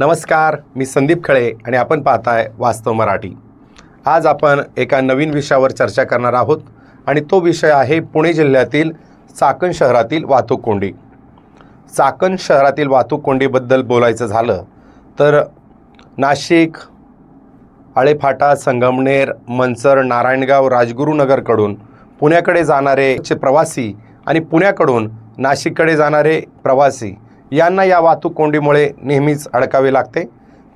नमस्कार मी संदीप खळे आणि आपण पाहताय वास्तव मराठी. आज आपण एका नवीन विषयावर चर्चा करणार आहोत आणि तो विषय आहे पुणे जिल्ह्यातील चाकण शहरातील वाहतूक कोंडी. चाकण शहरातील वाहतूक कोंडीबद्दल बोलायचं झालं तर नाशिक आळेफाटा संगमनेर मंचर नारायणगाव राजगुरुनगरकडून पुण्याकडे जाणारे चे प्रवासी आणि पुण्याकडून नाशिककडे जाणारे प्रवासी यांना या वाहतूक कोंडीमुळे नेहमीच अडकावे लागते.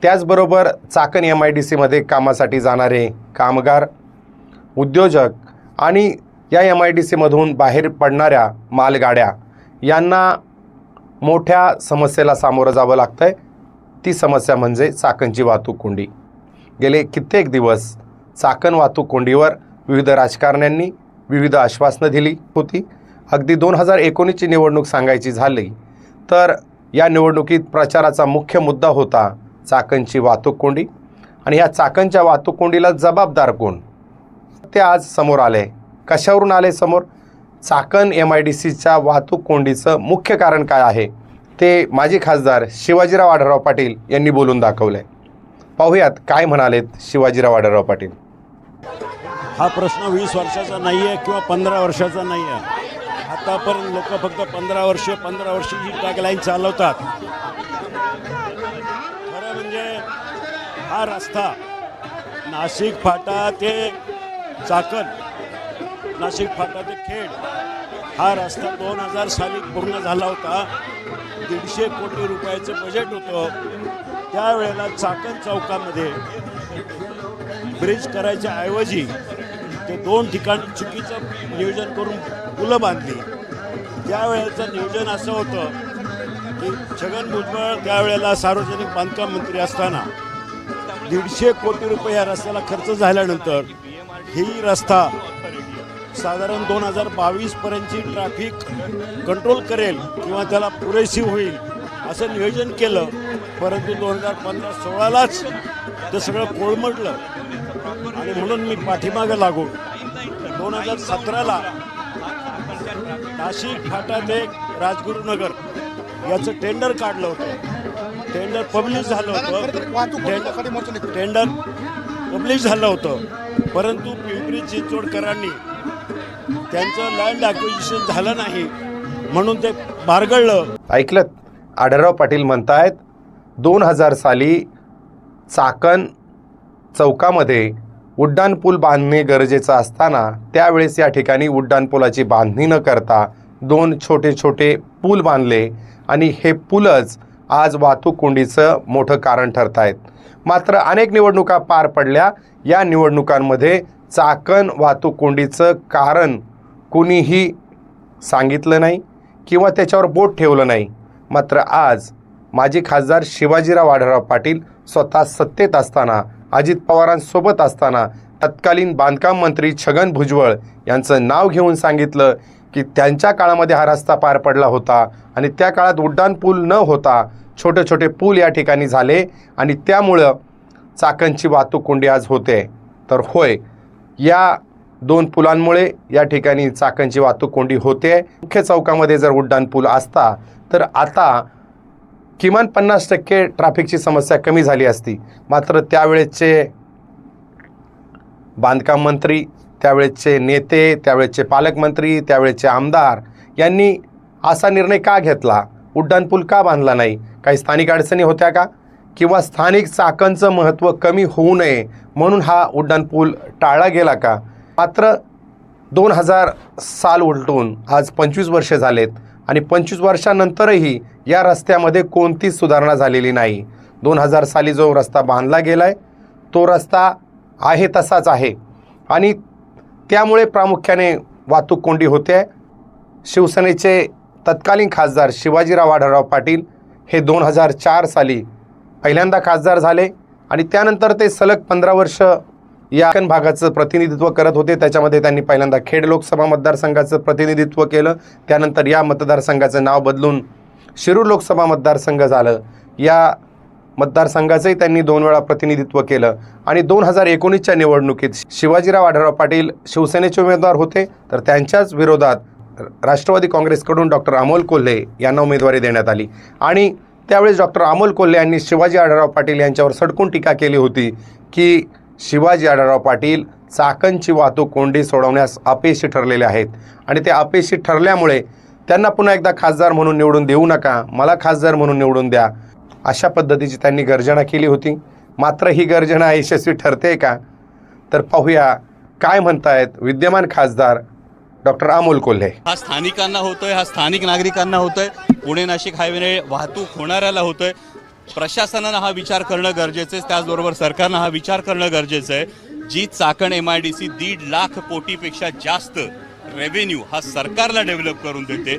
त्याचबरोबर चाकण एम आय डी सीमध्ये कामासाठी जाणारे कामगार उद्योजक आणि या एम आय डी सीमधून बाहेर पडणाऱ्या मालगाड्या यांना मोठ्या समस्येला सामोरं जावं लागतं आहे ती समस्या म्हणजे चाकणची वाहतूक कोंडी. गेले कित्येक दिवस चाकण वाहतूक कोंडीवर विविध राजकारण्यांनी विविध आश्वासनं दिली होती. अगदी दोन हजार एकोणीसची निवडणूक सांगायची झाली तर या निवडणुकीत प्रचाराचा मुख्य मुद्दा होता चाकणची वाहतूक कोंडी. आणि ह्या चाकणच्या वाहतूक कोंडीला जबाबदार कोण? ते आज समोर आले. कशावरून आले समोर? चाकण एम आय डी सीच्या वाहतूक कोंडीचं मुख्य कारण काय आहे? ते माजी खासदार शिवाजीराव आढळराव पाटील यांनी बोलून दाखवलं आहे पाहूयात काय म्हणालेत शिवाजीराव आढळराव पाटील. हा प्रश्न वीस वर्षाचा नाही आहे किंवा पंधरा वर्षाचा नाही आहे आतापर्यंत लोक फक्त पंधरा वर्ष पंधरा वर्षाची टॅगलाईन चालवतात. खरं म्हणजे हा रस्ता नाशिक फाटा ते चाकण नाशिक फाटा ते खेड हा रस्ता दोन हजार साली पूर्ण झाला होता. दीडशे कोटी रुपयाचं बजेट होतं. त्यावेळेला चाकण चौकामध्ये ब्रिज करायच्या ऐवजी ते दोन ठिकाणी चुकीचं नियोजन करून पुलं बांधली. त्यावेळेचं नियोजन असं होतं की छगन भुजबळ त्यावेळेला सार्वजनिक बांधकाम मंत्री असताना दीडशे कोटी रुपये या रस्त्याला खर्च झाल्यानंतर ही रस्ता साधारण दोन हजार बावीसपर्यंतची ट्रॅफिक कंट्रोल करेल किंवा त्याला पुरेशी होईल असं नियोजन केलं. परंतु दोन हजार पंधरा सोळालाच ते सगळं कोळमटलं आणि म्हणून मी पाठीमागं लागून दोन हजार सतराला नाशिक फाटा ते राजगुरुनगर याचं टेंडर काढलं होतं. टेंडर पब्लिश झालं होतं. टेंडर टेंडर पब्लिश झालं होतं. परंतु पिंपरी चिंचवडकरांनी त्यांचं लँड ॲक्विजिशन झालं नाही म्हणून ते बारगळलं. ऐकलं आढळराव पाटील म्हणतायत दोन हजार साली चाकण चौकामध्ये उड्डाणपूल बांधणे गरजेचं असताना त्यावेळेस या ठिकाणी उड्डाणपुलाची बांधणी न करता दोन छोटे छोटे पूल बांधले आणि हे पूलच आज वाहतूक कोंडीचं मोठं कारण ठरत आहेत मात्र अनेक निवडणुका पार पडल्या. या निवडणुकांमध्ये चाकण वाहतूक कोंडीचं कारण कुणीही सांगितलं नाही किंवा त्याच्यावर बोट ठेवलं नाही. मात्र आज माजी खासदार शिवाजीराव आढळराव पाटील स्वतः सत्तेत असताना अजित पवारांसोबत असताना तत्कालीन बांधकाम मंत्री छगन भुजबळ यांचं नाव घेऊन सांगितलं की त्यांच्या काळामध्ये हा रस्ता पार पडला होता आणि त्या काळात उड्डाण पूल न होता छोटे छोटे पूल या ठिकाणी झाले आणि त्यामुळं चाकणची वाहतूक कोंडी आज होते. तर होय या दोन पुलांमुळे या ठिकाणी चाकणची वाहतूक कोंडी होते. मुख्य चौकामध्ये जर उड्डाण पूल असता तर आता किमान पन्नास टक्के ट्रॅफिकची समस्या कमी झाली असती. मात्र त्यावेळेचे बांधकाम मंत्री त्यावेळेचे नेते त्यावेळेचे पालकमंत्री त्यावेळेचे आमदार यांनी असा निर्णय का घेतला? उड्डाणपूल का बांधला नाही. काही स्थानिक अडचणी होत्या का? किंवा स्थानिक चाकांचं महत्त्व कमी होऊ नये म्हणून हा उड्डाणपूल टाळला गेला का? मात्र दोन हजार साल उलटून आज पंचवीस वर्षे झालेत. आणि पंचवीस वर्षानंतरही या रस्त्यामध्ये कोणतीच सुधारणा झालेली नाही. दोन हजार साली जो रस्ता बांधला गेला आहे तो रस्ता आहे तसाच आहे. आणि त्यामुळे प्रामुख्याने वाहतूक कोंडी होते. आहे शिवसेनेचे तत्कालीन खासदार शिवाजीराव आढळराव पाटील हे दोन हजार चार साली पहिल्यांदा खासदार झाले आणि त्यानंतर ते सलग पंधरा वर्ष या कन भागाचं प्रतिनिधित्व करत होते. त्याच्यामध्ये त्यांनी पहिल्यांदा खेड लोकसभा मतदारसंघाचं प्रतिनिधित्व केलं. त्यानंतर या मतदारसंघाचं नाव बदलून शिरूर लोकसभा मतदारसंघ झालं. या मतदारसंघाचंही त्यांनी दोन वेळा प्रतिनिधित्व केलं. आणि दोन हजार एकोणीसच्या निवडणुकीत शिवाजीराव आढळराव पाटील शिवसेनेचे उमेदवार होते. तर त्यांच्याच विरोधात राष्ट्रवादी काँग्रेसकडून डॉक्टर अमोल कोल्हे यांना उमेदवारी देण्यात आली. आणि त्यावेळेस डॉक्टर अमोल कोल्हे यांनी शिवाजी आढळराव पाटील यांच्यावर सडकून टीका केली होती की शिवाजी आढळराव पाटील चाकणची वाहतूक कोंडी सोडवण्यास अपयशी ठरलेले आहेत. आणि ते अपयशी ठरल्यामुळे त्यांना पुन्हा एकदा खासदार म्हणून निवडून देऊ नका मला खासदार म्हणून निवडून द्या. अशा पद्धतीची त्यांनी गर्जना केली होती. मात्र ही गर्जना यशस्वी ठरते का? तर पाहूया काय म्हणतायत विद्यमान खासदार डॉक्टर अमोल कोल्हे. हा स्थानिकांना होतोय हा स्थानिक नागरिकांना होतोय. पुणे नाशिक हायवेने वाहतूक होणाऱ्याला होतोय. प्रशासनानं हा विचार करणं गरजेचं आहे. त्याचबरोबर सरकारनं हा विचार करणं गरजेचं आहे. जी Chakan M I D C दीड लाख कोटीपेक्षा जास्त रेव्हेन्यू हा सरकारला डेव्हलप करून देते.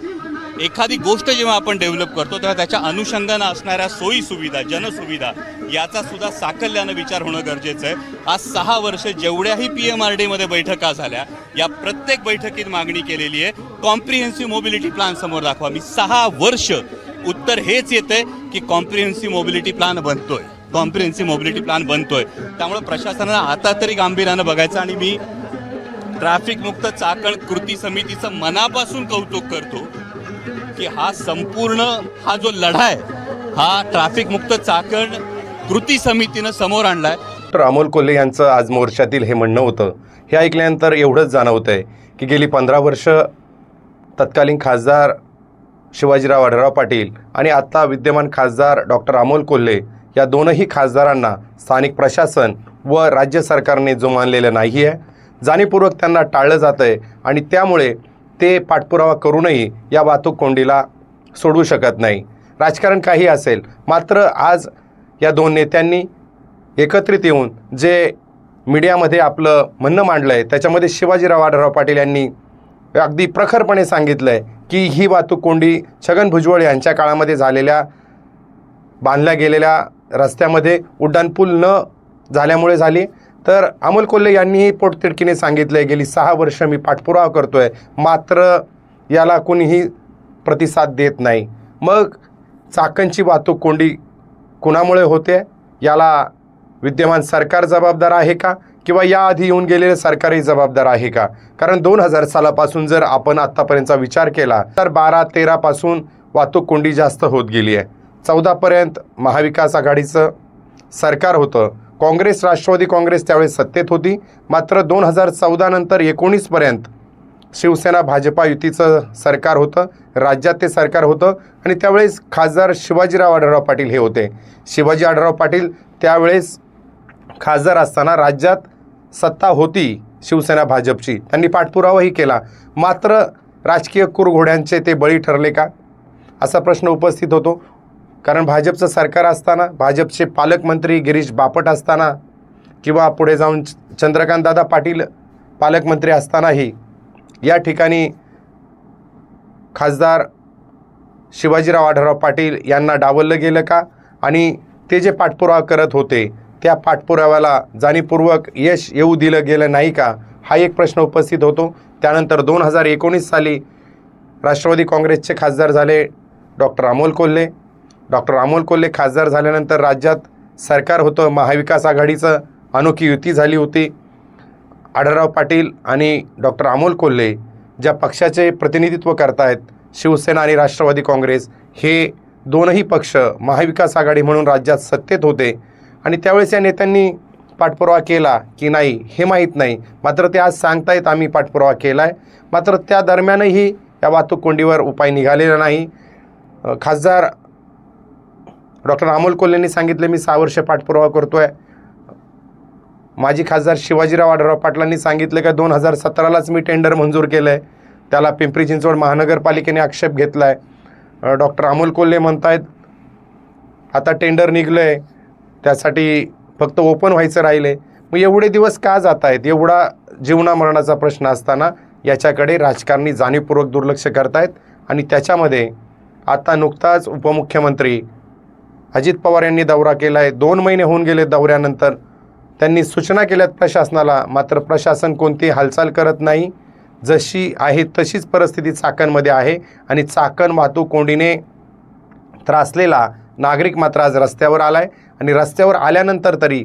एखादी गोष्ट जेव्हा आपण डेव्हलप करतो तेव्हा त्याच्या अनुषंगानं असणाऱ्या सोयी सुविधा जनसुविधा याचा सुद्धा साकल्यानं विचार होणं गरजेचं आहे. आज सहा वर्ष जेवढ्याही पी एम आर डीमध्ये बैठका झाल्या या प्रत्येक बैठकीत मागणी केलेली आहे. कॉम्प्रिहेन्सिव्ह मोबिलिटी प्लॅन समोर दाखवा. मी सहा वर्ष उत्तर हेच येतंय की कॉम्प्रिहेन्सिव्ह मोबिलिटी प्लॅन बनतोय. कॉम्प्रिहेन्सिव्ह मोबिलिटी प्लॅन बनतोय. त्यामुळे प्रशासनानं आता तरी गांभीर्यानं बघायचं आणि मी ट्रॅफिक मुक्त चाकण कृती समितीचं मनापासून कौतुक करतो की हा संपूर्ण हा जो लढा आहे हा ट्रॅफिक मुक्त चाकण कृती समितीनं समोर आणलाय. डॉक्टर अमोल कोल्हे यांचं आज मोर्चातील हे म्हणणं होतं. हे ऐकल्यानंतर एवढंच जाणवतं आहे की गेली पंधरा वर्ष तत्कालीन खासदार शिवाजीराव आढळराव पाटील आणि आत्ता विद्यमान खासदार डॉक्टर अमोल कोल्हे या दोनही खासदारांना स्थानिक प्रशासन व राज्य सरकारने जुमानलेलं नाही आहे. जाणीवपूर्वक त्यांना टाळलं जातं आहे आणि त्यामुळे ते पाठपुरावा करूनही या वाहतूक कोंडीला सोडवू शकत नाही. राजकारण काही असेल मात्र आज या दोन नेत्यांनी एकत्रित येऊन जे मीडियामध्ये आपलं म्हणणं मांडलं आहे त्याच्यामध्ये शिवाजीराव आढळराव पाटील यांनी अगदी प्रखरपणे सांगितलं आहे की ही वाहतूक कोंडी छगन भुजबळ यांच्या काळामध्ये झालेल्या बांधल्या गेलेल्या रस्त्यामध्ये उड्डाणपूल न झाल्यामुळे झाली. तर अमोल कोल्हे यांनीही पोटतिडकीने सांगितलं आहे गेली सहा वर्ष मी पाठपुरावा करतो आहे मात्र याला कोणीही प्रतिसाद देत नाही. मग चाकणची वाहतूक कोंडी कुणामुळे होते? याला विद्यमान सरकार जबाबदार आहे का? किंवा याआधी येऊन गेलेले सरकारही जबाबदार आहे का? कारण दोन हजार सालापासून जर आपण आत्तापर्यंतचा विचार केला तर बारा तेरापासून वाहतूक कोंडी जास्त होत गेली आहे. चौदापर्यंत महाविकास आघाडीचं सरकार होतं. काँग्रेस राष्ट्रवादी काँग्रेस त्यावेळेस सत्तेत होती. मात्र दोन हजार चौदानंतर एकोणीसपर्यंत शिवसेना भाजपा युतीचं सरकार होतं. राज्यात ते सरकार होतं. आणि त्यावेळेस खासदार शिवाजीराव आढळराव पाटील हे होते. शिवाजी आढळराव पाटील त्यावेळेस खासदार असताना राज्यात सत्ता होती शिवसेना भाजपची. त्यांनी पाठपुरावाही केला. मात्र राजकीय कुरघोड्यांचे ते बळी ठरले का? असा प्रश्न उपस्थित होतो. कारण भाजपचं सरकार असताना भाजपचे पालकमंत्री गिरीश बापट असताना किंवा पुढे जाऊन चंद्रकांतदादा पाटील पालकमंत्री असतानाही या ठिकाणी खासदार शिवाजीराव आढळराव पाटील यांना डावललं गेलं का? आणि ते जे पाठपुरावा करत होते त्या पाठपुराव्याला जाणीवपूर्वक यश येऊ दिलं गेलं नाही का? हा एक प्रश्न उपस्थित होतो. त्यानंतर दोन हजार एकोणीस साली राष्ट्रवादी काँग्रेसचे खासदार झाले डॉक्टर अमोल कोल्हे. डॉक्टर अमोल कोल्हे खासदार झाल्यानंतर राज्यात सरकार होतं. महाविकास आघाडीचं अनोखी युती झाली होती. आढळराव पाटील आणि डॉक्टर अमोल कोल्हे ज्या पक्षाचे प्रतिनिधित्व करतायत शिवसेना आणि राष्ट्रवादी काँग्रेस हे दोनही पक्ष महाविकास आघाडी म्हणून राज्यात सत्तेत होते. आणि त्यावेळेस या नेत्यांनी पाठपुरावा केला की नाही हे माहीत नाही. मात्र ते आज सांगतायत आम्ही पाठपुरावा केला आहे मात्र त्या दरम्यानही या वाहतूक कोंडीवर उपाय निघालेला नाही. खासदार डॉक्टर अमोल कोल्हेंनी सांगितले मी सहा वर्ष पाठपुरावा करतो आहे माजी खासदार शिवाजीराव आढळराव पाटलांनी सांगितलं का दोन हजार सतरालाच मी टेंडर मंजूर केलं आहे त्याला पिंपरी चिंचवड महानगरपालिकेने आक्षेप घेतला आहे डॉक्टर अमोल कोल्हे म्हणतायत आता टेंडर निघलं आहे त्यासाठी फक्त ओपन व्हायचं राहिलं आहे मग एवढे दिवस का जात आहेत एवढा जीवनामरणाचा प्रश्न असताना याच्याकडे राजकारणी जाणीवपूर्वक दुर्लक्ष करतायत आणि त्याच्यामध्ये आता नुकताच उपमुख्यमंत्री अजित पवार यांनी दौरा केला आहे दोन महिने होऊन गेले दौऱ्यानंतर. त्यांनी सूचना केल्यात प्रशासनाला मात्र प्रशासन कोणती हालचाल करत नाही. जशी आहे तशीच परिस्थिती चाकणमध्ये आहे आणि चाकण वाहतूक कोंडीने त्रासलेला नागरिक मात्र आज रस्त्यावर आला आहे आणि रस्त्यावर आल्यानंतर तरी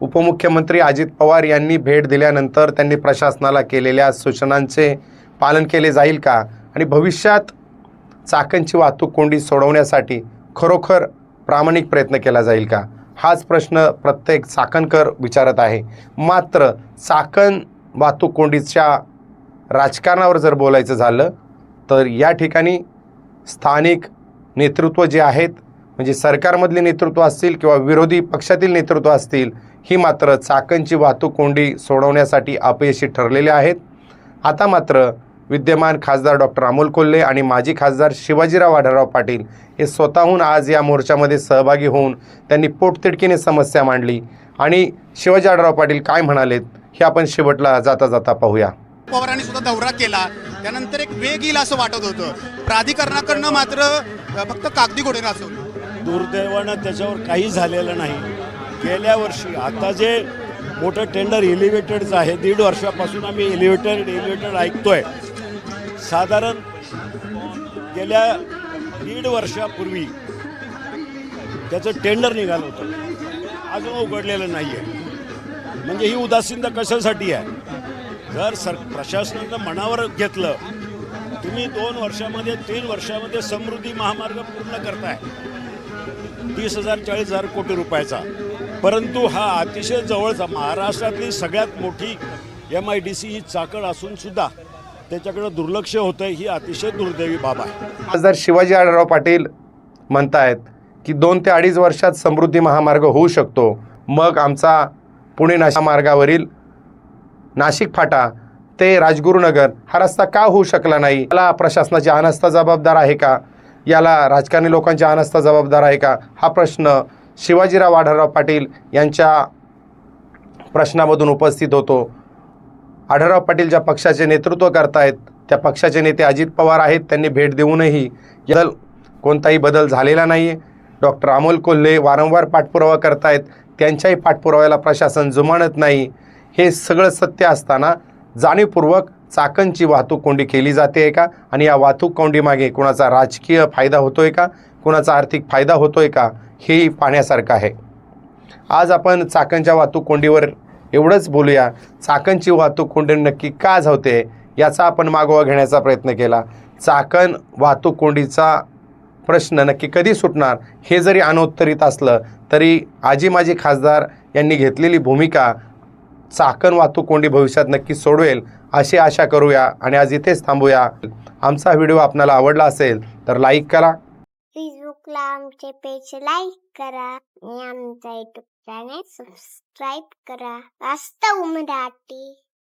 उपमुख्यमंत्री अजित पवार यांनी भेट दिल्यानंतर त्यांनी प्रशासनाला केलेल्या सूचनांचे पालन केले जाईल का? आणि भविष्यात चाकणची वाहतूक कोंडी सोडवण्यासाठी खरोखर प्रामाणिक प्रयत्न केला जाईल का? हाच प्रश्न प्रत्येक चाकणकर विचारत आहे. मात्र चाकण वाहतूक कोंडीच्या राजकारणावर जर बोलायचं झालं तर या ठिकाणी स्थानिक नेतृत्व जे आहेत म्हणजे सरकारमधले नेतृत्व असतील किंवा विरोधी पक्षातील नेतृत्व असतील ही मात्र चाकणची वाहतूक कोंडी सोडवण्यासाठी अपयशी ठरलेले आहेत. आता मात्र विद्यमान खासदार डॉक्टर अमोल कोल्हे आणि माजी खासदार शिवाजीराव आढळराव पाटील हे स्वतःहून आज या मोर्चामध्ये सहभागी होऊन त्यांनी पोटतिडकीने समस्या मांडली. आणि शिवाजी आढळराव पाटील काय म्हणालेत हे आपण शेवटला जाता जाता पाहूया. पवारांनी सुद्धा दौरा केला. त्यानंतर एक वेग येईल असं वाटत होतं. प्राधिकरणाकडनं मात्र फक्त कागदी घोडे नाचवले. दुर्दैवानं त्याच्यावर काही झालेलं नाही. गेल्या वर्षी आता जे मोठं टेंडर एलिव्हेटेडचं आहे दीड वर्षापासून आम्ही एलिव्हेटेड एलिव्हेटेड ऐकतोय. साधारण गेल्या दीड वर्षापूर्वी त्याचं टेंडर निघालं होतं. अजून उघडलेलं नाही आहे म्हणजे ही उदासीनता कशासाठी आहे? जर सर प्रशासनानं मनावर घेतलं तुम्ही दोन वर्षामध्ये तीन वर्षामध्ये समृद्धी महामार्ग पूर्ण करताय. तीस हजार चाळीस हजार कोटी रुपयाचा. परंतु हा अतिशय जवळचा महाराष्ट्रातली सगळ्यात मोठी एम आय डी सी ही चाकण असूनसुद्धा त्याच्याकडे त्याच्याकडं दुर्लक्ष होतं ही अतिशय दुर्दैवी बाब आहे. खासदार शिवाजी आढळराव पाटील म्हणतायत की दोन ते अडीच वर्षात समृद्धी महामार्ग होऊ शकतो. मग आमचा पुणे नाशिक मार्गावरील नाशिक फाटा ते राजगुरुनगर हा रस्ता का होऊ शकला नाही? मला प्रशासनाची अनास्था जबाबदार आहे का? याला राजकारणी लोकांची अनास्था जबाबदार आहे का? हा प्रश्न शिवाजीराव आढळराव पाटील यांच्या प्रश्नामधून उपस्थित होतो. आढळराव पाटील ज्या पक्षाचे नेतृत्व करतायत त्या पक्षाचे नेते अजित पवार आहेत त्यांनी भेट देऊनही बदल कोणताही बदल झालेला नाही आहे डॉक्टर अमोल कोल्हे वारंवार पाठपुरावा करतायत त्यांच्याही पाठपुराव्याला प्रशासन जुमानत नाही. हे सगळं सत्य असताना जाणीवपूर्वक चाकणची वाहतूक कोंडी केली जाते का? आणि या वाहतूक कोंडीमागे कुणाचा राजकीय फायदा होतोय का? कुणाचा आर्थिक फायदा होतोय का? हेही पाहण्यासारखं आहे. आज आपण चाकणच्या वाहतूक कोंडीवर एवढंच बोलूया. चाकणची वाहतूक कोंडी नक्की का धावते याचा आपण मागोवा घेण्याचा प्रयत्न केला. चाकण वाहतूक कोंडीचा प्रश्न नक्की कधी सुटणार हे जरी अनोत्तरित असलं तरी आजी माजी खासदार यांनी घेतलेली भूमिका चाकण वाहतूक कोंडी भविष्यात नक्की सोडवेल. अशी आशा करूया आणि आज इथेच थांबूया. आमचा व्हिडिओ आपल्याला आवडला असेल तर लाईक करा. फेसबुकला आमचे पेज लाईक करा आणि आमचा युट्यूब चॅनेल सबस्क्राईब करा. वास्तव मराठी.